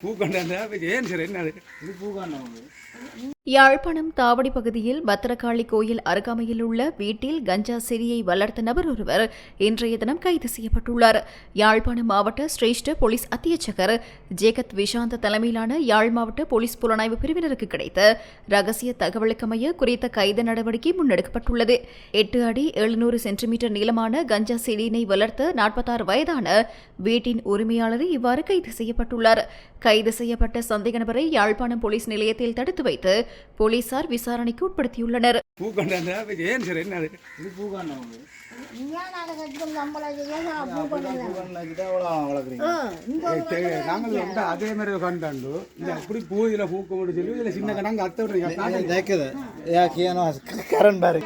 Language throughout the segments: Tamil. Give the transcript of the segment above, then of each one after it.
பூ கொண்டாந்தா ஏன் சார் என்ன அது? பூ பூகாண்டம் யாழ்ப்பாணம் தாவடி பகுதியில் பத்திரகாளி கோயில் அருகாமையில் உள்ள வீட்டில் கஞ்சா சிறியை வளர்த்த நபர் ஒருவர் இன்றைய தினம் கைது செய்யப்பட்டுள்ளார். யாழ்ப்பாணம் மாவட்ட சிரேஷ்ட போலீஸ் அத்தியட்சகர் ஜேகத் விஷாந்த தலைமையிலான யாழ் மாவட்ட போலீஸ் புலனாய்வு பிரிவினருக்கு கிடைத்த ரகசிய தகவலுக்கமைய குறித்த கைது நடவடிக்கை முன்னெடுக்கப்பட்டுள்ளது. எட்டு அடி எழுநூறு சென்டிமீட்டர் நீளமான கஞ்சா செடியினை வளர்த்த நாற்பத்தாறு வயதான வீட்டின் உரிமையாளர் இவ்வாறு கைது செய்யப்பட்டுள்ளார். கைது செய்யப்பட்ட சந்தேக நபரை யாழ்ப்பாணம் போலீஸ் நிலையத்தில் தடுத்து வைத்து போலீசார் விசாரணைக்கு உட்படுத்தியுள்ளனர். அது? மாதிரி பூக்க முடியும் சொல்லி இதில் சின்ன கணக்கு அத்தை விடுறீங்க தேக்குது. யா கியானோ கரண் பாரு.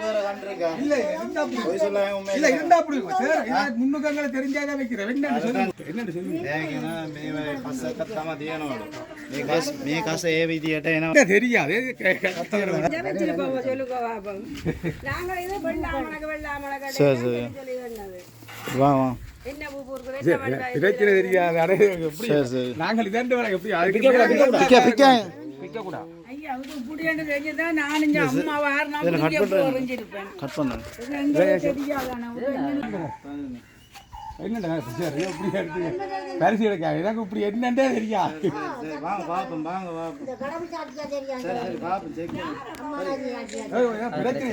இல்ல இருந்தா அப்படி சார் முன்னுக்கங்களை தெரிஞ்சாதான் வைக்கிறேன். என்னன்னு சொல்லுங்க என்னன்னு சொல்லுங்க கச ஏ விதியட்ட ஏனா என்ன தெரியாது வா வா பிரச்சனை தெரியாது நாங்கள் இதாண்டு வர எப்படி பிக்க பிக்க கட் பண்ணு தெரியாதான என்னடா சார் எப்படி எடுத்து பரிசு எடுக்க. எனக்கு இப்படி என்னன்றே தெரியாது. சரி வாங்க பாப்போம் வாங்க பாப்போம் பிரச்சனை